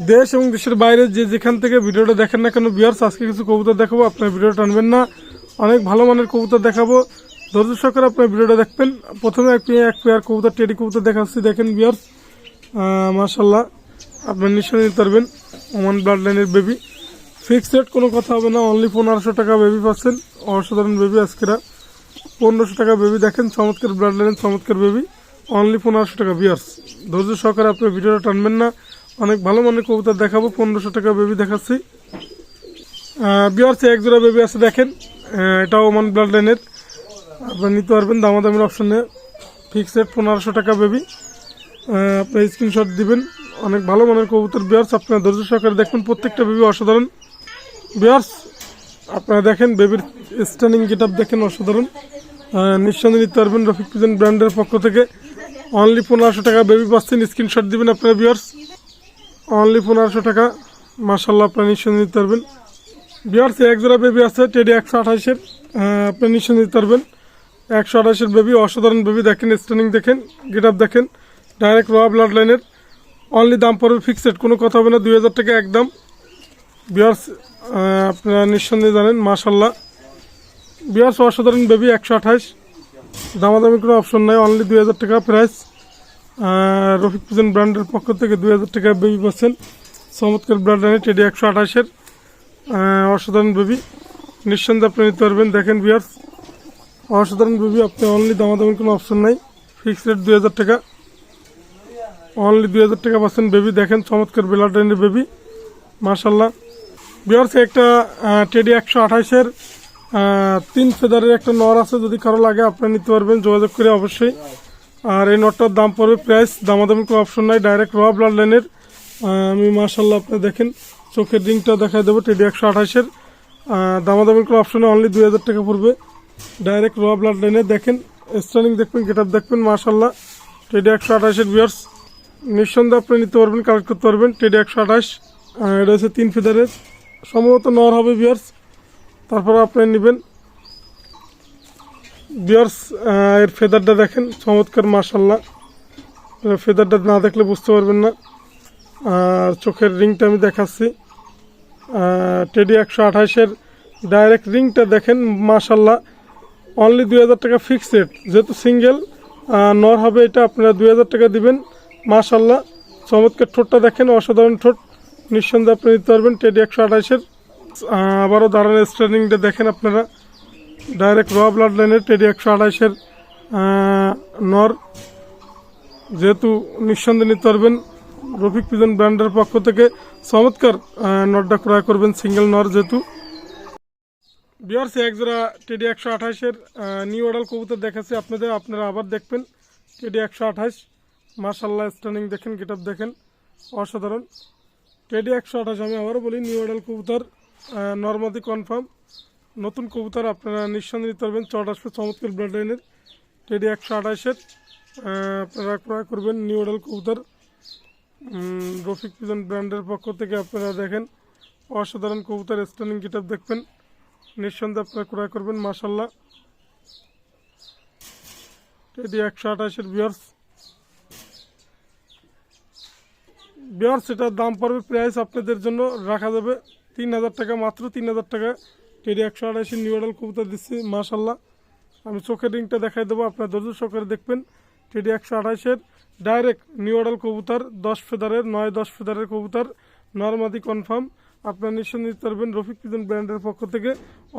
দেশ এবং দেশের বাইরে যে যেখান থেকে ভিডিওটা দেখেন না কেন বিয়ার্স আজকে কিছু কবুতর দেখাবো, আপনার ভিডিওটা টানবেন না। অনেক ভালো মানের কবুতর দেখাবো। ধৈর্য সহকারে আপনার ভিডিওটা দেখবেন। প্রথমে এক এক পেয়ার কবুতর, টেডি কবুতর দেখাচ্ছি। দেখেন বিয়ার্স মার্শাল্লাহ আপনার নিশ্চয় নিতে পারবেন। ওমান ব্লাড লাইনের বেবি ফিক্সড রেট কোনো কথা হবে না অনলি পনেরোশো টাকা বেবি পাচ্ছেন। অসাধারণ বেবি আজকেরা। পনেরোশো টাকা বেবি দেখেন, চমৎকার ব্লাড লাইনের চমৎকার বেবি অনলি পনেরোশো টাকা বিয়ার্স ধৈর্য সহকারে আপনি ভিডিওটা টানবেন না। অনেক ভালো মানের কবুতর দেখাবো, পনেরোশো টাকা বেবি দেখাচ্ছি। বিয়ার্স এক জোড়া বেবি আছে, দেখেন। এটাও ওমান ব্লাড লাইনের আপনি নিতে পারবেন দামাদামির অপশানে ফিক্সড পনেরোশো টাকা বেবি আপনি স্ক্রিনশট দিবেন। অনেক ভালো মানের কবুতর বিয়ার্স আপনার ধৈর্য সহকারে দেখবেন প্রত্যেকটা বেবি অসাধারণ। বিয়ার্স আপনারা দেখেন বেবির স্টানিং গেট দেখেন, অসাধারণ। নিঃসন্দেহে নিতে পারবেন রফিক পিজন ব্র্যান্ডের পক্ষ থেকে। অনলি পনেরোশো টাকা বেবি পাচ্ছেন স্ক্রিনশট দিবেন আপনারা বিয়ার্স অনলি পনেরোশো টাকা। মার্শাল্লাহ আপনারা নিঃসন্দেহে নিতে পারবেন। বিয়ার্স, এক জোড়া বেবি আছে, টেডি একশো আঠাশের। আপনি নিঃসন্দেহে নিতে পারবেন। একশো আঠাশের বেবি অসাধারণ বেবি দেখেন স্টানিং দেখেন গেট আপ দেখেন ডাইরেক্ট র ব্লাড লাইনের অনলি দাম পড়বে ফিক্সড কোনো কথা হবে না, দুই হাজার টাকা একদম। বিয়ার্স আপনারা নিঃসন্দেহে জানেন মাশাল্লাহ বিয়ার্স, অসাধারণ বেবি একশো আঠাশ। দামাদামি কোনো অপশন নাই অনলি দুই হাজার টাকা প্রাইস রফিক পুজন ব্র্যান্ডের পক্ষ থেকে দুই হাজার টাকা বেবি পাচ্ছেন চমৎকার ব্র্যান্ড আনে টেডি একশো আঠাশের অসাধারণ বেবি। নিঃসন্দেহে আপনি নিতে পারবেন। দেখেন বিয়ার্স অসাধারণ বেবি। আপনি অনলি দামাদামির কোনো অপশন নাই। ফিক্সড রেট দুই হাজার টাকা। অনলি দুই হাজার টাকা পাচ্ছেন বেবি। দেখেন চমৎকার লাইনের বেবি। মার্শাল্লাহ বিয়ার্স একটা টেডি একশো আঠাশের তিন ফেদারের একটা নর আছে। যদি কারও লাগে আপনারা নিতে পারবেন। যোগাযোগ করে অবশ্যই। আর এই নটটার দাম পড়বে প্রাইস দামাদামি কোনো অপশন নাই ডাইরেক্ট র ব্লাড লাইনের আমি মার্শাল্লাহ আপনি দেখেন, চোখের রিংটা দেখাই দেবো টেডি একশো আঠাশের। দামাদামি কোনো অপশনে অনলি দুই হাজার টাকা পড়বে। ডাইরেক্ট র ব্লাড লাইনের দেখেন স্টানিং দেখবেন গেট আপ দেখবেন মার্শাল্লাহ টেডি একশো আঠাশের বিয়ার্স নিঃসন্দেহে আপনি নিতে পারবেন কালেক্ট করতে পারবেন টেডি একশো আঠাশ। এটা হচ্ছে তিন ফিদারের সম্ভবত নর হবে বিয়ার্স তারপর আপনি নেবেন। বিয়ার্স এর ফেদারটা দেখেন, চমৎকার মার্শাল্লাহ ফেদারটা না দেখলে বুঝতে পারবেন না। আর চোখের রিংটা আমি দেখাচ্ছি। টেডি একশো আঠাশের ডাইরেক্ট রিংটা দেখেন মার্শাল্লাহ অনলি দুই হাজার টাকা ফিক্সড রেট যেহেতু সিঙ্গেল নর হবে এটা, আপনারা দুই হাজার টাকা দিবেন মাশাল্লাহ চমৎকার ঠোঁটটা দেখেন, অসাধারণ ঠোঁট। নিঃসন্দেহে আপনি নিতে পারবেন টেডি একশো আঠাশের আবারও দাঁড়ানোর স্ট্যান্ডিংটা দেখেন আপনারা। ডাইরেক্ট র ব্লাড লাইনের টেডি একশো আঠাশের নর। যেহেতু নিঃসন্দেহে নিতে পারবেন রফিক পিজন ব্র্যান্ডের পক্ষ থেকে, চমৎকার নরটা ক্রয় করবেন সিঙ্গেল নর যেহেতু। বিয়ার্স এক জোড়া টেডি একশো আঠাশের নিউ অর্ডার কবুতর দেখাচ্ছে আপনাদের, আপনারা আবার দেখবেন। টেডি একশো আঠাশ মার্শাল্লাহ স্টানিং দেখেন গেট দেখেন, অসাধারণ। টেডি একশো আঠাশ আমি আবারও বলি, নিউ অর্ডার কবুতর নর্মাদি কনফার্ম নতুন কবুতর আপনারা নিঃসন্দেহে নিতে পারবেন। চট আসবে চমৎকার ব্লাড লাইনের টেডি একশো আঠাশের আপনারা ক্রয় করবেন নিউ অর্ডার কবুতর। রফিক পিজন ব্র্যান্ডের পক্ষ থেকে আপনারা দেখেন। অসাধারণ কবুতর স্টানিং গেট দেখবেন। নিঃসন্দেহে আপনারা ক্রয় করবেন মাসাল্লাহ এটি একশো আঠাশের বিয়ার্স বিয়ার্স এটার দাম পড়বে প্রাইস আপনাদের জন্য রাখা যাবে তিন হাজার টাকা, মাত্র তিন হাজার টাকা। টেডি একশো আঠাশের নিউ মডেল কবুতর দিচ্ছি মাসাল্লাহ আমি চোখের রিংটা দেখাই দেবো, আপনার ধৈর্য সহকারে দেখবেন। টেডি একশো আড়াইশের ডাইরেক্ট নিউ মডেল কবুতর, দশ ফেদারের, নয় দশ ফেদারের কবুতর, নর্মাদি কনফার্ম। আপনার নিঃসন্দেহে নিতে পারবেন রফিক পিজন ব্র্যান্ডের পক্ষ থেকে।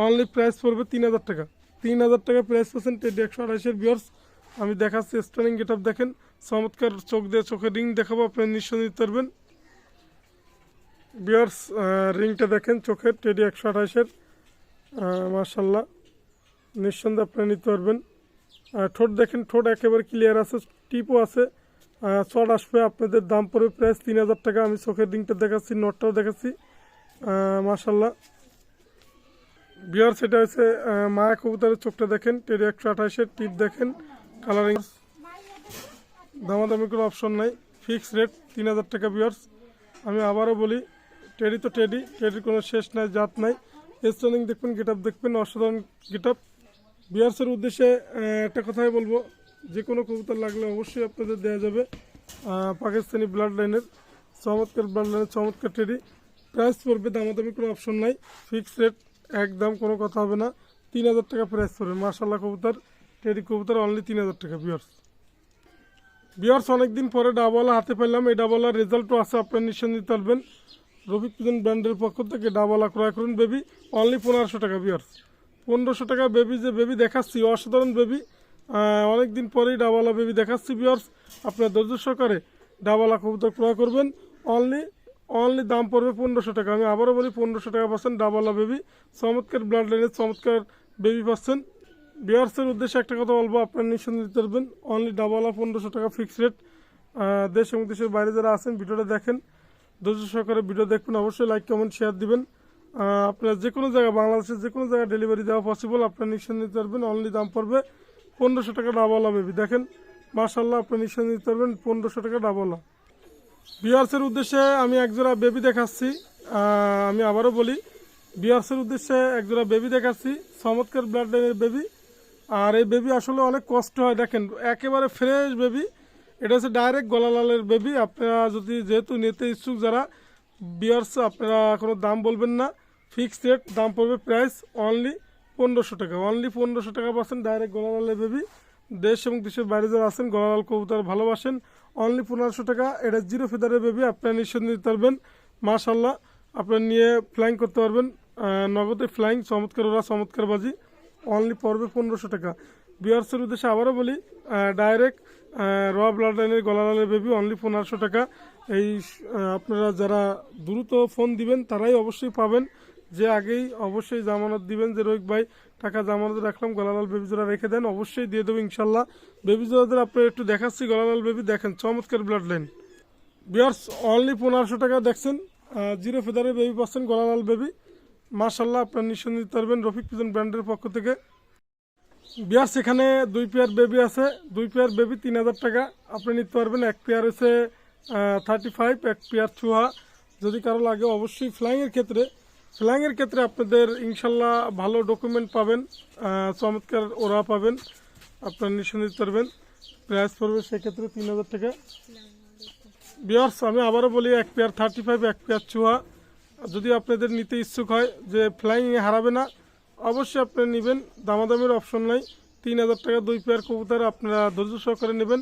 অনলি প্রাইস পড়বে তিন হাজার টাকা। তিন হাজার টাকা প্রাইস পাচ্ছেন টেডি একশো আড়াইশের বিয়ার্স আমি দেখাচ্ছি স্টারিং গেট দেখেন, চমৎকার চোখ দিয়ে চোখের রিং দেখাবো, আপনার নিঃসন্দেহে নিতে পারবেন। বিয়ার্স রিংটা দেখেন, চোখের টেডি একশো আঠাশের মার্শাল্লাহ নিঃসন্দেহে আপনারা নিতে পারবেন। ঠোঁট দেখেন, ঠোঁট একেবারে ক্লিয়ার আছে, টিপও আছে। চট আসবে, আপনাদের দাম পড়বে প্রাইস তিন হাজার টাকা। আমি চোখের রিংটা দেখাচ্ছি নটটাও দেখাচ্ছি। মার্শাল্লাহ বিয়ার সেটা হচ্ছে মায়া কবুতরের চোখটা দেখেন টেরি একশো আঠাশের টিপ দেখেন কালারিং দামাদামি কোনো অপশন নাই ফিক্স রেট তিন হাজার টাকা বিয়ার্স। আমি আবারও বলি, টেডি তো টেডি, টেডির কোনো শেষ নাই, জাত নাই। স্টার্নিং দেখবেন, গেট দেখবেন, অসাধারণ গেট আপ। বিয়ার্সের উদ্দেশ্যে একটা কথাই বলব, যে কোনো কবুতর লাগলে অবশ্যই আপনাদের দেওয়া যাবে পাকিস্তানি ব্লাড লাইনের চমৎকার ব্লাড লাইনের চমৎকার টেডি প্রাইস পড়বে, দামাদামি কোনো অপশন নাই ফিক্স রেট একদম কোনো কথা হবে না। তিন হাজার টাকা প্রাইস পড়বে মার্শাল্লাহ কবুতর টেডি কবুতর অনলি তিন হাজার টাকা বিয়ার্স বিয়ার্স অনেকদিন পরে ডাবলা হাতে পেলাম এই ডাবলার রেজাল্টও আছে, আপনার নিঃসন্দিত পারবেন। রফিক পিজন ব্র্যান্ডের পক্ষ থেকে ডাবলা ক্রয় করুন বেবি। অনলি পনেরোশো টাকা বিয়ার্স পনেরোশো টাকা বেবি যে বেবি দেখাচ্ছি, অসাধারণ বেবি। অনেকদিন পরেই ডাবলা বেবি দেখাচ্ছি বিয়ার্স আপনার ধৈর্য সহকারে ডাবলা কবুতর ক্রয় করবেন। অনলি অনলি দাম পড়বে পনেরোশো টাকা। আমি আবারও বলি, পনেরোশো টাকা পাচ্ছেন ডাবলা বেবি। চমৎকার ব্লাড লাইনের চমৎকার বেবি পাচ্ছেন। বিয়ার্সের উদ্দেশ্যে একটা কথা বলব, আপনার নিঃসন্দেহ দিতে পারবেন। অনলি ডাবলা পনেরোশো টাকা ফিক্সড রেট দেশ এবং দেশের বাইরে যারা আছেন, ভিডিওটা দেখেন। ধৈর্য সহকারে ভিডিও দেখবেন, অবশ্যই লাইক কমেন্ট শেয়ার দিবেন। আপনার যে কোনো জায়গায়, বাংলাদেশের যে কোনো জায়গায় ডেলিভারি দেওয়া পসিবল আপনার নিঃসন্দেহ দিতে পারবেন। অনলি দাম পড়বে পনেরোশো টাকা ডাবলা বেবি দেখেন মার্শাল্লাহ আপনি নিঃসন্দেহ দিতে পারবেন পনেরোশো টাকা ডাবলা বিয়ার্সের উদ্দেশ্যে আমি একজোড়া বেবি দেখাচ্ছি। আমি আবারও বলি, বিয়ার্সের উদ্দেশ্যে একজোড়া বেবি দেখাচ্ছি। চমৎকার ব্লাড লাইনের বেবি আর এই বেবি আসলে অনেক কষ্ট হয়। দেখেন, একেবারে ফ্রেশ বেবি এটা হচ্ছে ডাইরেক্ট গলালালের বেবি আপনারা যদি যেহেতু নিতে ইচ্ছুক যারা বিয়ার্স আপনারা কোনো দাম বলবেন না। ফিক্সড রেট দাম পড়বে প্রাইস অনলি পনেরোশো টাকা। অনলি পনেরোশো টাকা পাচ্ছেন ডাইরেক্ট গলালালের বেবি দেশ এবং দেশের বাইরে যারা আছেন, গলালাল কবুতর ভালোবাসেন অনলি পনেরোশো টাকা। এটা জিরো ফেদারের বেবি আপনারা নিঃসন্দেহ দিতে পারবেন। মাশাল্লাহ আপনারা নিয়ে ফ্লাইং করতে পারবেন। নগদে ফ্লাইং চমৎকার ওরা চমৎকার বাজি অনলি পড়বে পনেরোশো টাকা। বিয়ার্সের উদ্দেশ্যে আবারও বলি ডাইরেক্ট র ব্লাড লাইনের গলা গলালালের বেবি অনলি পনেরোশো টাকা। এই আপনারা যারা দ্রুত ফোন দিবেন, তারাই অবশ্যই পাবেন। যে আগেই অবশ্যই জামানত দিবেন যে, রোহিত ভাই, টাকা জামানত রাখলাম গলালাল বেবি জোড়া রেখে দেন। অবশ্যই দিয়ে দেবো ইনশাল্লাহ। বেবি জোড়াদের আপনার একটু দেখাচ্ছি গলালাল বেবি দেখেন, চমৎকার ব্লাড লাইন বিয়ার্স অনলি পনেরোশো টাকা দেখছেন। জিরো ফেদারের বেবি পাচ্ছেন গলালাল বেবি মার্শাল্লাহ আপনার নিঃসন্দেহ পারবেন রফিক পিজন ব্র্যান্ডের পক্ষ থেকে। বিয়ার্স সেখানে দুই পেয়ার বেবি আছে, দুই পেয়ার বেবি তিন হাজার টাকা। আপনি নিতে পারবেন, এক পেয়ার হচ্ছে থার্টি ফাইভ এক পেয়ার চুহা যদি কারও লাগে অবশ্যই ফ্লাইংয়ের ক্ষেত্রে ফ্লাইংয়ের ক্ষেত্রে আপনাদের ইনশাল্লাহ ভালো ডকুমেন্ট পাবেন চমৎকার ওরা পাবেন, আপনার নিঃসন্দেহ দিতে পারবেন। প্রাইস পড়বে সেক্ষেত্রে তিন হাজার টাকা। বিয়ার্স আমি আবারও বলি, এক পেয়ার থার্টি ফাইভ এক পেয়ার চুহা যদি আপনাদের নিতে ইচ্ছুক হয় যে ফ্লাইংয়ে হারাবে না অবশ্যই আপনারা নেবেন। দামাদামের অপশন নাই। তিন হাজার টাকা দুই পেয়ার কবুতর আপনারা ধৈর্য সহকারে নেবেন।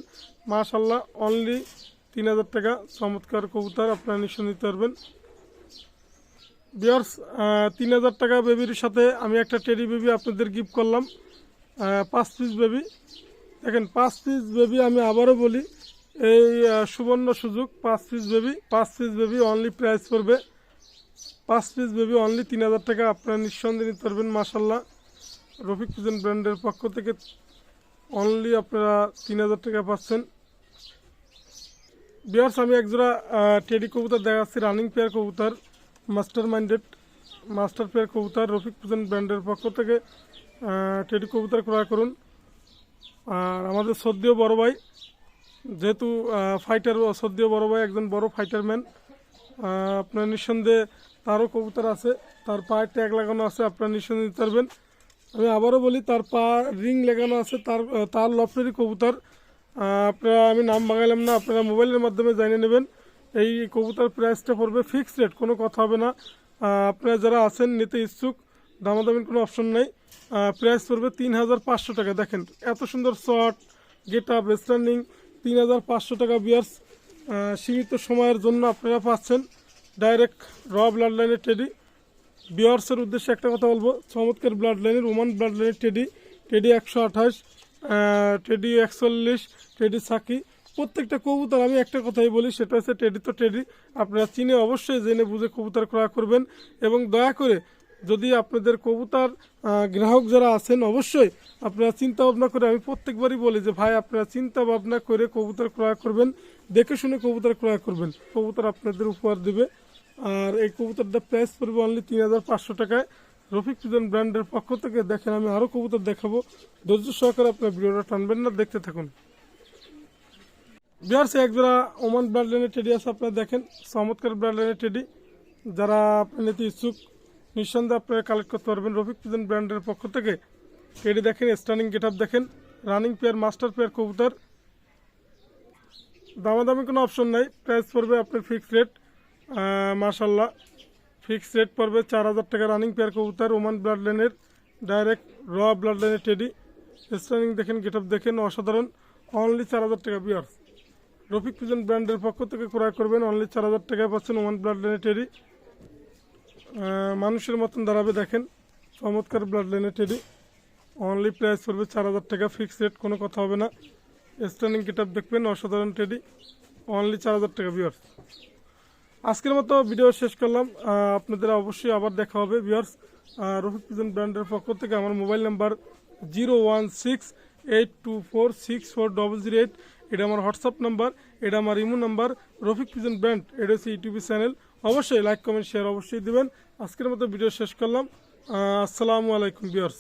মাশাল্লাহ অনলি তিন হাজার টাকা চমৎকার কবুতর আপনারা নিশ্চয় নিতে পারবেন। বিয়ার্স তিন হাজার টাকা বেবির সাথে আমি একটা টেডি বেবি আপনাদের গিফট করলাম। পাঁচ পিস বেবি দেখেন, পাঁচ পিস বেবি আমি আবারও বলি, এই সুবর্ণ সুযোগ, পাঁচ পিস বেবি পাঁচ পিস বেবি অনলি প্রাইস পড়বে পাঁচ পিস বেবি অনলি তিন হাজার টাকা। আপনারা নিঃসন্দেহে নিতে পারবেন মাসাল্লাহ রফিক পিজন ব্র্যান্ডের পক্ষ থেকে অনলি আপনারা তিন হাজার টাকা পাচ্ছেন। বিয়ার্স আমি একজোড়া টেডি কবুতর দেখাচ্ছি রানিং পেয়ার কবুতর মাস্টার মাইন্ডেড মাস্টার পেয়ার কবুতর। রফিক পিজন ব্র্যান্ডের পক্ষ থেকে টেডি কবুতর ক্রয় করুন। আর আমাদের সদ্য বড় ভাই, যেহেতু ফাইটার সদ্য বড় ভাই, একজন বড় ফাইটার ম্যান আপনার নিঃসন্দেহে তারও কবুতর আছে, তার পায়ে ট্যাগ লাগানো আছে, আপনার নিঃসন্দেহে দিতে পারবেন। আমি আবারও বলি, তার পা রিং লাগানো আছে, তার তার লফটেরই কবুতর। আপনারা, আমি নাম বাঙালাম না, আপনারা মোবাইলের মাধ্যমে জানিয়ে নেবেন। এই কবুতর প্রাইসটা পড়বে ফিক্সড রেট কোনো কথা হবে না। আপনারা যারা আছেন, নিতে ইচ্ছুক, দামাদামির কোনো অপশন নাই। প্রাইস পড়বে তিন হাজার পাঁচশো টাকা। দেখেন, এত সুন্দর শর্ট গেট আপ স্ট্যান্ডিং তিন হাজার পাঁচশো টাকা বিয়ার্স সীমিত সময়ের জন্য আপনারা পাচ্ছেন ডাইরেক্ট র ব্লাড লাইনের টেডি বিয়ার্সের উদ্দেশ্যে একটা কথা বলব, চমৎকার ব্লাড লাইনের ওমান ব্লাড লাইনের টেডি টেডি একশো আঠাশ টেডি একচল্লিশ টেডি সাকি। প্রত্যেকটা কবুতর আমি একটা কথাই বলি, সেটা হচ্ছে টেডি তো টেডি আপনারা চিনে অবশ্যই জেনে বুঝে কবুতর ক্রয় করবেন। এবং দয়া করে যদি আপনাদের কবুতর গ্রাহক যারা আছেন, অবশ্যই আপনারা চিন্তা ভাবনা করে, আমি প্রত্যেকবারই বলি যে, ভাই, আপনারা চিন্তা ভাবনা করে কবুতর ক্রয় করবেন। দেখে শুনে কবুতর ক্রয় করবেন। কবুতর আপনাদের উপহার দিবে। আর এই কবুতরটা প্রাইস পড়বে অনলি তিন হাজার পাঁচশো টাকায়। রফিক পিজন ব্র্যান্ডের পক্ষ থেকে দেখেন, আমি আরও কবুতর দেখাবো। ধৈর্য সহকারে আপনার ভিডিওটা টানবেন না, দেখতে থাকুন। বিহার্সে একজোড়া ওমান ব্র্যান্ডের টেডি আছে, আপনারা দেখেন। চমৎকার ব্র্যান্ডের টেডি যারা আপনার নিতে ইচ্ছুক, নিঃসন্দেহে আপনারা কালেক্ট করতে পারবেন। রফিক পিজন ব্র্যান্ডের পক্ষ থেকে টেডি দেখেন স্টার্নিং গেট দেখেন। রানিং পেয়ার মাস্টার পেয়ার কবুতর। দামাদামি কোনো অপশন নাই। প্রাইস পড়বে আপনার ফিক্স রেট মাশাল্লাহ ফিক্স রেট পড়বে চার হাজার টাকা রানিং পেয়ার কবুতর ওমান ব্লাড লাইনের ডাইরেক্ট র ব্লাড লাইনের টেডি স্টানিং দেখেন গেট দেখেন, অসাধারণ। অনলি চার হাজার টাকা বিয়ার্স রফিক পিজন ব্র্যান্ডের পক্ষ থেকে ক্রয় করবেন। অনলি চার হাজার টাকায় পাচ্ছেন ওমান ব্লাড লাইনের টেডি মানুষের মতন দাঁড়াবে, দেখেন। চমৎকার ব্লাড লাইনের টেডি অনলি প্রাইস পড়বে চার হাজার টাকা। ফিক্স রেট কোনো কথা হবে না। গেট আপ দেখবেন, অসাধারণ টেডি অনলি চার হাজার টাকা বিয়ার্স আজকের মতো ভিডিও শেষ করলাম। আপনাদের অবশ্যই আবার দেখা হবে ভিউয়ার্স রফিক পিজন ব্র্যান্ডের পক্ষ থেকে আমার mobile number zero one six eight two four six four double zero eight. এটা আমার হোয়াটসঅ্যাপ নাম্বার, এটা আমার imo number. Rafiq pigeon brand, এটা হচ্ছে ইউটিউব চ্যানেল। অবশ্যই লাইক কমেন্ট শেয়ার অবশ্যই দেবেন। আজকের মতো ভিডিও শেষ করলাম। আসসালামু আলাইকুম ভিউয়ার্স